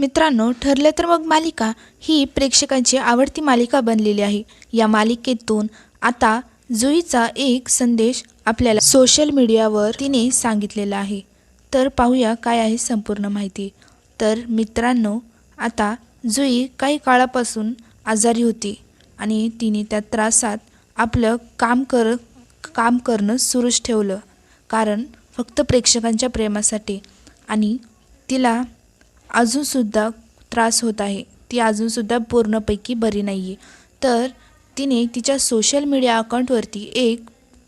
मित्रांनो ठरलं तर मग मालिका ही प्रेक्षकांची आवडती मालिका बनलेली आहे. या मालिकेतून आता जुईचा एक संदेश आपल्याला सोशल मीडियावर तिने सांगितलेला आहे. तर पाहूया काय आहे संपूर्ण माहिती. तर मित्रांनो आता जुई काही काळापासून आजारी होती आणि तिने त्या त्रासात आपलं काम कर काम करणं सुरूच ठेवलं. कारण फक्त प्रेक्षकांच्या प्रेमासाठी आणि तिला अजूनसुद्धा त्रास होत आहे. ती अजूनसुद्धा पूर्णपैकी बरी नाही आहे तर तिने तिच्या सोशल मीडिया अकाउंटवरती एक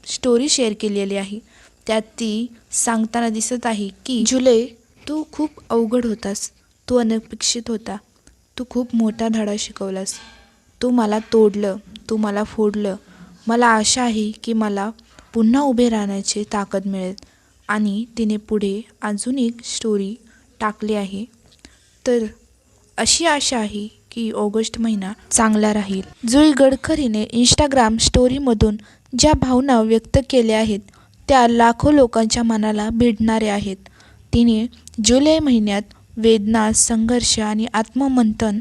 स्टोरी शेअर केलेली आहे. त्यात ती सांगताना दिसत आहे की जुलै तू खूप अवघड होतास. तू अनपेक्षित होता. तू खूप मोठा धडा शिकवलास. तू मला तोडलं. तू मला फोडलं. मला आशा आहे की मला पुन्हा उभे राहण्याची ताकद मिळेल. आणि तिने पुढे अजून एक स्टोरी टाकली आहे. तर अशी आशा आहे की ऑगस्ट महिना चांगला राहील. जुई गडकरीने इंस्टाग्राम स्टोरीमधून ज्या भावना व्यक्त केल्या आहेत त्या लाखो लोकांच्या मनाला भिडणाऱ्या आहेत. तिने जुलै महिन्यात वेदना संघर्ष आणि आत्ममंथन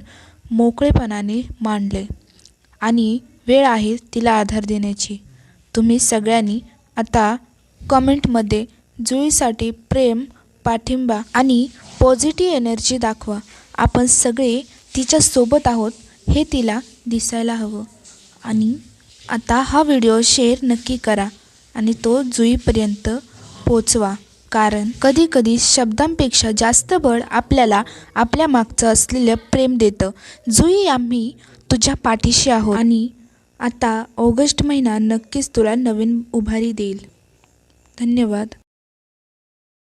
मोकळेपणाने मांडले. आणि वेळ आहे तिला आधार देण्याची. तुम्ही सगळ्यांनी आता कमेंटमध्ये जुईसाठी प्रेम पाठिंबा आणि पॉझिटिव्ह एनर्जी दाखवा. आपण सगळे तिच्यासोबत आहोत हे तिला दिसायला हवं. आणि आता हा व्हिडिओ शेअर नक्की करा आणि तो जुईपर्यंत पोचवा. कारण कधीकधी शब्दांपेक्षा जास्त बळ आपल्याला आपल्या मागचं असलेलं प्रेम देतं. जुई आम्ही तुझ्या पाठीशी आहोत आणि आता ऑगस्ट महिना नक्कीच तुला नवीन उभारी देईल. धन्यवाद.